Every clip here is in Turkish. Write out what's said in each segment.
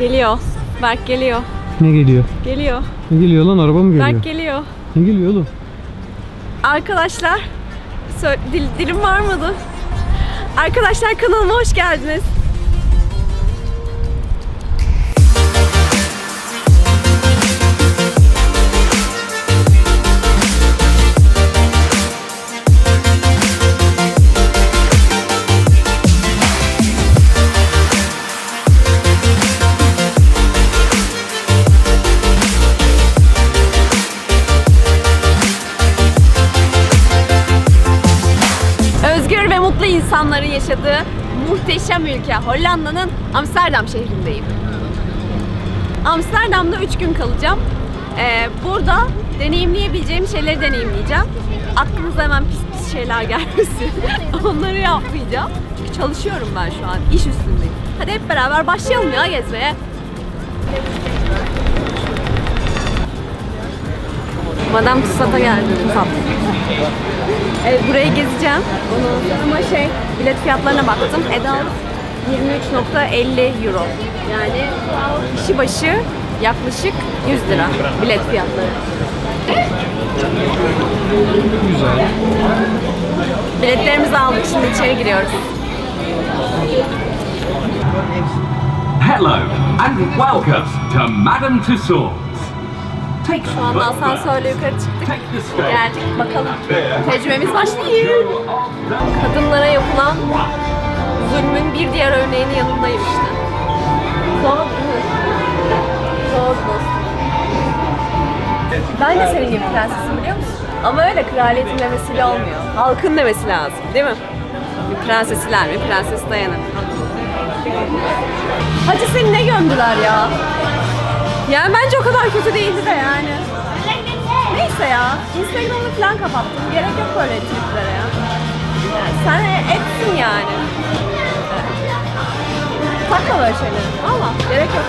Geliyor. Berk geliyor. Ne geliyor? Geliyor. Ne geliyor lan araba mı geliyor? Berk geliyor. Ne geliyor oğlum? Arkadaşlar, sö- dil, dilim varmadı. Arkadaşlar kanalıma hoş geldiniz. Muhteşem ülke Hollanda'nın Amsterdam şehrindeyim. Amsterdam'da 3 gün kalacağım. Ee, burada deneyimleyebileceğim şeyleri deneyimleyeceğim. Aklınıza hemen pis pis şeyler gelmesin. Onları yapmayacağım. Çünkü çalışıyorum ben şu an. iş üstündeyim. Hadi hep beraber başlayalım ya gezmeye. Madame Tussauds'a geldim. Tussauds. Evet, burayı gezeceğim. Ama şey, bilet fiyatlarına baktım. Edal 23.50 euro. Yani kişi başı yaklaşık 100 lira bilet fiyatları. Güzel. Biletlerimizi aldık, şimdi içeri giriyoruz. Hello and welcome to Madame Tussauds. Take Şu anda asansörle yukarı çıktık. Geldik bakalım. Tecrübemiz başlıyor. Kadınlara yapılan zulmün bir diğer örneğinin yanındayım işte. Zor? Zor. Ben de senin gibi prensesim biliyor musun? Ama öyle kraliyetin demesiyle olmuyor. Halkın demesi lazım değil mi? Bir prensesiler mi? Prenses dayanır. Hacı seni ne gömdüler ya? Yani bence o kadar kötü değildi de yani. Neyse ya. Instagram'ı falan kapattım. Gerek yok böyle triplere ya. Yani sen etsin yani. Takma böyle şeyleri. Valla gerek yok.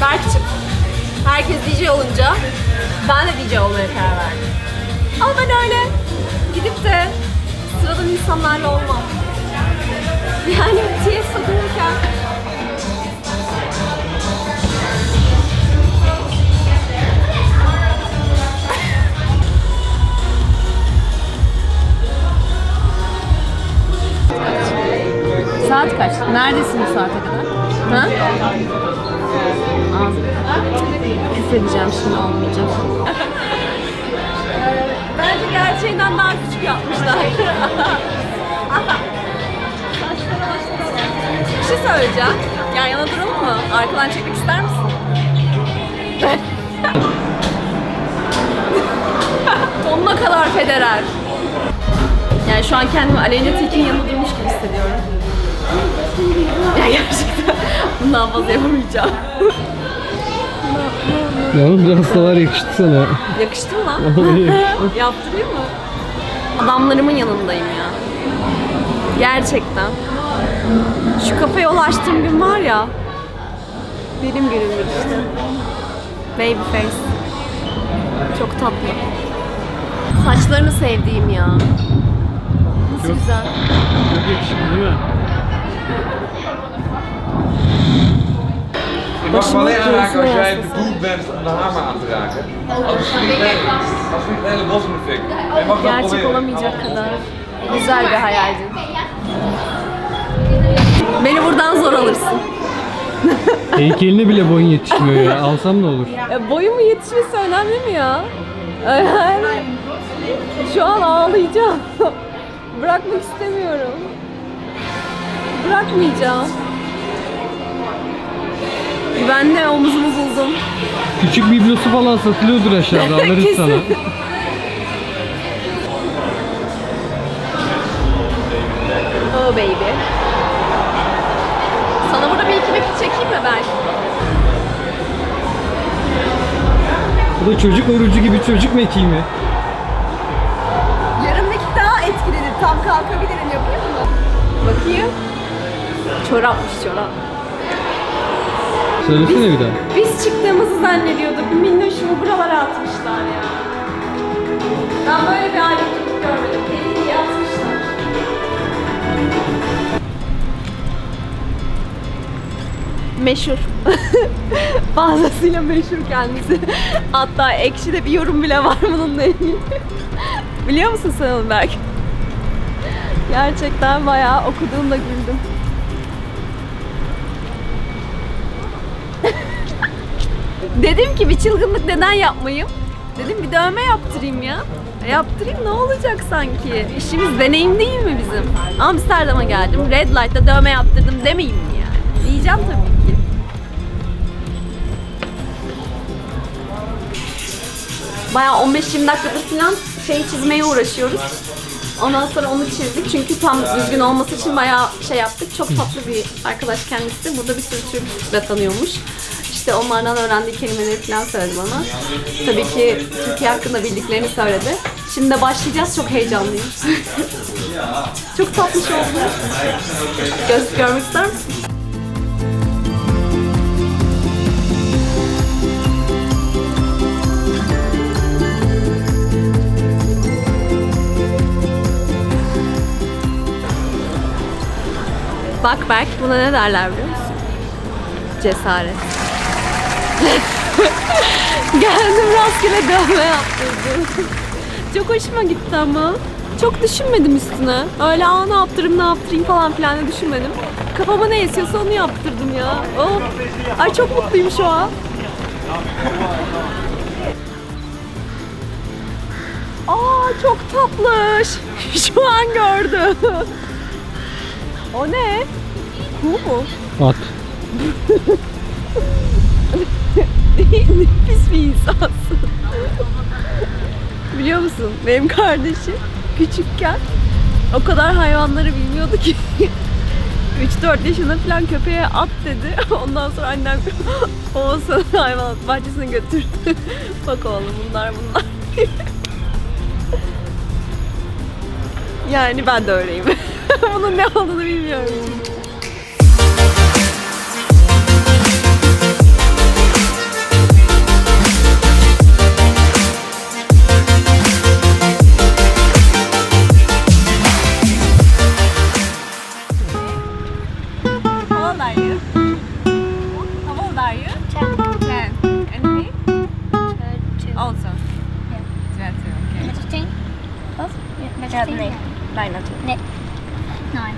Berk'cim. Herkes DJ olunca ben de DJ olmaya karar verdim. Ama ben öyle gidip de sıradan insanlarla olmam. Yani TS dururken Saat kaç? Neredesin bu saate kadar? Ha? Ağzım. Küfredeceğim şimdi olmayacak. Bence gerçeğinden daha küçük yapmışlar. Bir şey söyleyeceğim. Yan yana duralım mı? Arkadan çekmek ister misin? Sonuna kadar Federer. Yani şu an kendimi Aleyna Tilki'nin yanında durmuş gibi hissediyorum. Ya gerçekten bundan fazla yapamayacağım. Yalnız biraz da var yakıştı sana. Yakıştı mı lan? Yaptırayım mı? Adamlarımın yanındayım ya. Gerçekten. Şu kafaya ulaştığım gün var ya. Benim günümdür işte. Baby face. Çok tatlı. Saçlarını sevdiğim ya. Nasıl güzel. Çok yakışıklı değil mi? Mag hem alleen aanraken als jij bedoeld bent om de hamer aan te raken. Als vliegt het als vliegt het hele bos in de fik. Je mag dat Gerçek proberen. olamayacak kadar güzel bir hayaldi. Beni buradan zor alırsın. Heykeline bile boyun yetişmiyor ya. Alsam ne olur? E, boyumun yetişmesi önemli mi ya? Yani şu an ağlayacağım. Bırakmak istemiyorum. Bırakmayacağım. Ben de omuzumu buldum. Küçük biblosu falan satılıyordur aşağıda. Alırız Kesin. sana. Oh baby. Sana burada bir iki dakika çekeyim mi ben? Bu da çocuk orucu gibi çocuk mekiği mi? Yarımdaki daha etkilidir. Tam kalkabilirim. Yapayım mı? Bakayım. Çorapmış çorap. Söylesene bir daha. Biz çıktığımızı zannediyorduk. Minnoşumu buralara atmışlar ya. Ben böyle bir alet görmedim. Deli diye atmışlar. meşhur. Fazlasıyla meşhur kendisi. Hatta ekşide bir yorum bile var bununla ilgili. Biliyor musun sen onu Berk? Gerçekten bayağı okuduğumda güldüm. Dedim ki bir çılgınlık neden yapmayayım? Dedim bir dövme yaptırayım ya. E, Yaptırayım ne olacak sanki? İşimiz deneyim değil mi bizim? Amsterdam'a geldim. Red Light'ta dövme yaptırdım demeyeyim mi yani? Diyeceğim tabii ki. Bayağı 15-20 dakikadır falan şey çizmeye uğraşıyoruz. Ondan sonra onu çizdik çünkü tam düzgün olması için bayağı şey yaptık. Çok tatlı bir arkadaş kendisi. Burada bir sürü Türk tanıyormuş. İşte onlardan öğrendiği kelimeleri falan söyledi bana. Tabii ki Türkiye hakkında bildiklerini söyledi. Şimdi de başlayacağız. Çok heyecanlıyım. Çok tatlış oldu. Göz görmek ister misin? Bak Berk buna ne derler biliyor musun? Cesaret. Geldim rastgele dövme yaptırdım. Çok hoşuma gitti ama. Çok düşünmedim üstüne. Öyle aa ne yaptırayım ne yaptırayım falan filan da düşünmedim. Kafama ne esiyorsa onu yaptırdım ya. Of. Ay çok mutluyum şu an. Aa çok tatlış. Şu an gördüm. O ne? Bu mu? At. Nefis bir insansın. Biliyor musun? Benim kardeşim küçükken o kadar hayvanları bilmiyordu ki 3-4 yaşında falan köpeğe at dedi. Ondan sonra annem o sana hayvan bahçesine götürdü. Bak oğlum bunlar bunlar. yani ben de öyleyim. Bunun ne olduğunu bilmiyorum. Nej. Nine or two. Nej. Nine.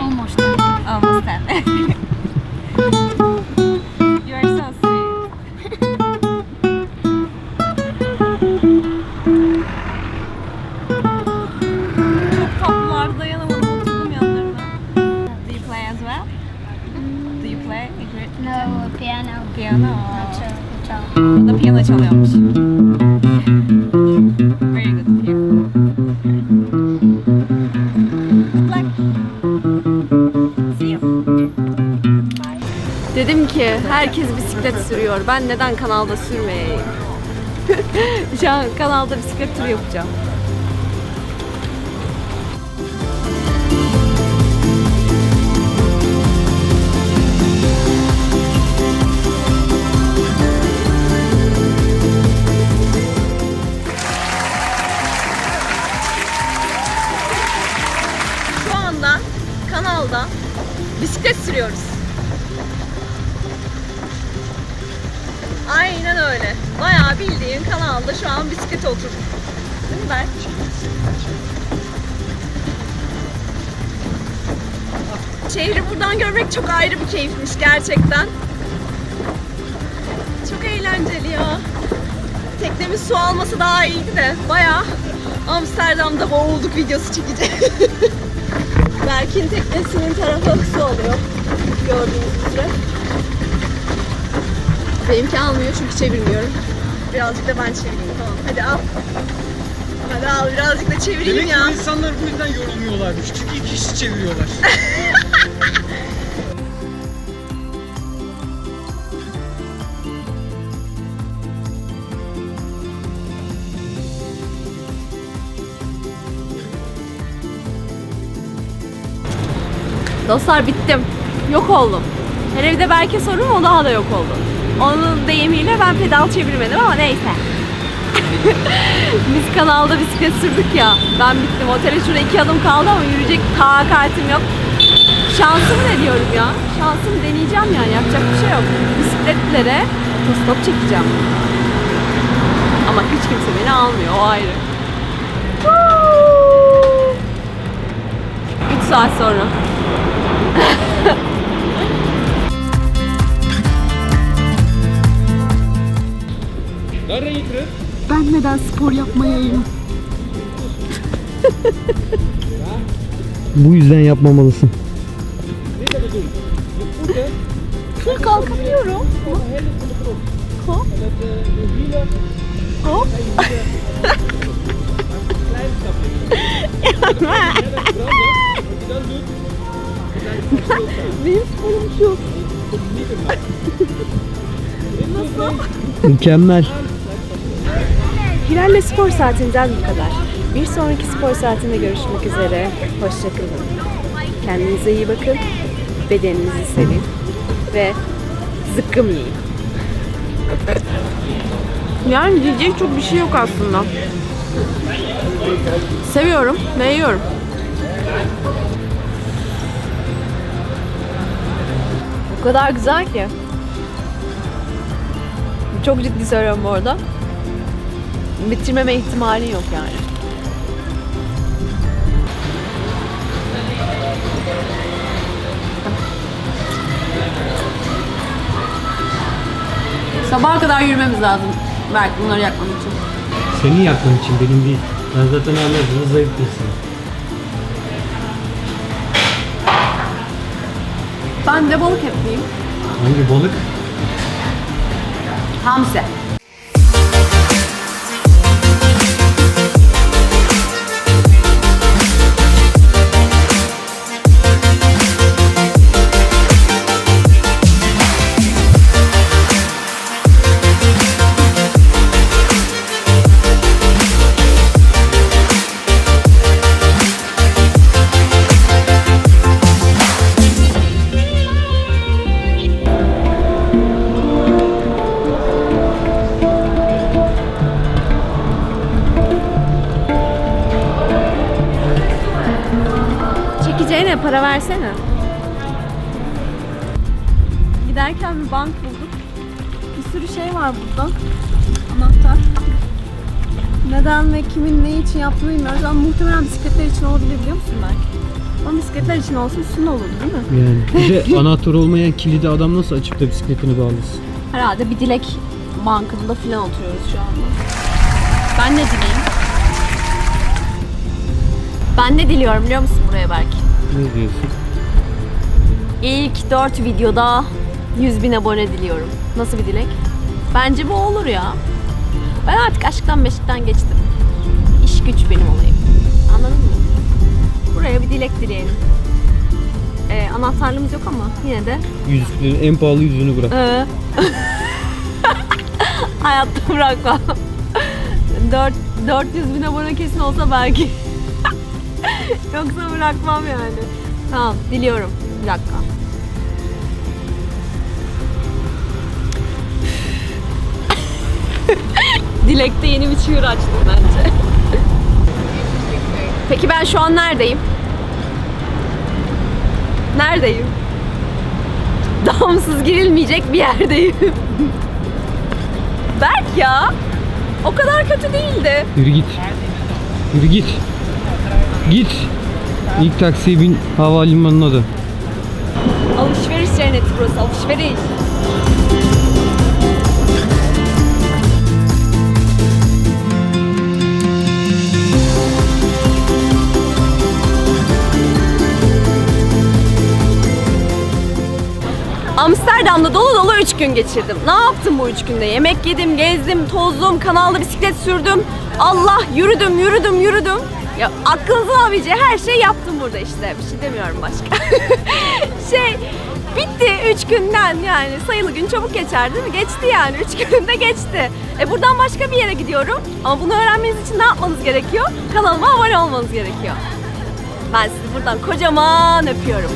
Almost. Almost ten. you are so sweet. Çok tatlılar dayanamadım oturdum yanlarına. Do you play as well? Do you play? No, piano. Piano. So guitar. O da piyano çalıyormuş. Very good ki herkes bisiklet sürüyor. Ben neden kanalda sürmeyeyim? Şu an kanalda bisiklet turu yapacağım. Şehri buradan görmek çok ayrı bir keyifmiş gerçekten. Çok eğlenceli ya. Teknemiz su alması daha iyiydi de bayağı Amsterdam'da boğulduk videosu çekeceğiz. Berk'in teknesinin tarafı su alıyor. Gördüğünüz üzere. Benimki almıyor çünkü çevirmiyorum. Birazcık da ben çevireyim tamam. Hadi al. Hadi al birazcık da çevireyim Demek ki ya. bu insanlar bu yüzden yorulmuyorlarmış. Çünkü iki kişi çeviriyorlar. Dostlar bittim. Yok oldum. Hele bir de Berk'e sorun o daha da yok oldu. Onun deyimiyle ben pedal çevirmedim ama neyse. Biz kanalda bisiklet sürdük ya. Ben bittim. Otele şurada iki adım kaldı ama yürüyecek takatim yok. Şansımı ne diyorum ya? Şansımı deneyeceğim yani yapacak bir şey yok. Bisikletlere otostop çekeceğim. Ama hiç kimse beni almıyor o ayrı. 3 saat sonra. Nereye getirir? Ben neden spor yapmayayım? Bu yüzden yapmamalısın. Full kalkamıyorum. Hop. Hop. Benim sporum şu. Mükemmel. Hilal'le spor saatinden bu kadar. Bir sonraki spor saatinde görüşmek üzere. Hoşçakalın. Kendinize iyi bakın. Bedeninizi sevin. Ve zıkkım yiyin. Yani diyecek çok bir şey yok aslında. Seviyorum ve yiyorum. O kadar güzel ki. Çok ciddi söylüyorum bu arada bitirmeme ihtimali yok yani. Sabaha kadar yürümemiz lazım. Belki bunları yakmam için. Seni yakman için benim değil. Ben zaten anladım. Zayıf değilsin. Ben de balık yapayım. Hangi balık? Hamsi. Versene. Giderken bir bank bulduk. Bir sürü şey var burada. Anahtar. Neden ve kimin ne için yaptığını bilmiyoruz ama muhtemelen bisikletler için olabilir biliyor musun belki? Ama bisikletler için olsun üstünde olur değil mi? Yani. Bir de anahtar olmayan kilidi adam nasıl açıp da bisikletini bağlasın? Herhalde bir dilek bankında falan oturuyoruz şu anda. Ben ne dileyim? Ben ne diliyorum biliyor musun buraya belki? Ne diyorsun? İlk 4 videoda 100 bin abone diliyorum. Nasıl bir dilek? Bence bu olur ya. Ben artık aşktan meşkten geçtim. İş güç benim olayım. Anladın mı? Buraya bir dilek dileyelim. Ee, anahtarlığımız yok ama yine de Yüzüklerin en pahalı yüzüğünü bırak. Ee, Hayatta bırakmam. 4, 400 bin abone kesin olsa belki. Yoksa bırakmam yani. Tamam diliyorum. Bir dakika. Dilekte yeni bir çığır açtım bence. Peki ben şu an neredeyim? Neredeyim? damsız girilmeyecek bir yerdeyim. Berk ya. O kadar kötü değildi. Yürü git. Yürü git. Git. İlk taksiye bin havalimanına da. Alışveriş cenneti burası. Alışveriş. Amsterdam'da dolu dolu 3 gün geçirdim. Ne yaptım bu 3 günde? Yemek yedim, gezdim, tozdum, kanalda bisiklet sürdüm. Allah yürüdüm, yürüdüm, yürüdüm. Ya aklınızın alabileceği her şeyi yaptım burada işte. Bir şey demiyorum başka. şey bitti 3 günden yani. Sayılı gün çabuk geçer değil mi? Geçti yani. 3 günde geçti. E buradan başka bir yere gidiyorum. Ama bunu öğrenmeniz için ne yapmanız gerekiyor? Kanalıma abone olmanız gerekiyor. Ben sizi buradan kocaman öpüyorum.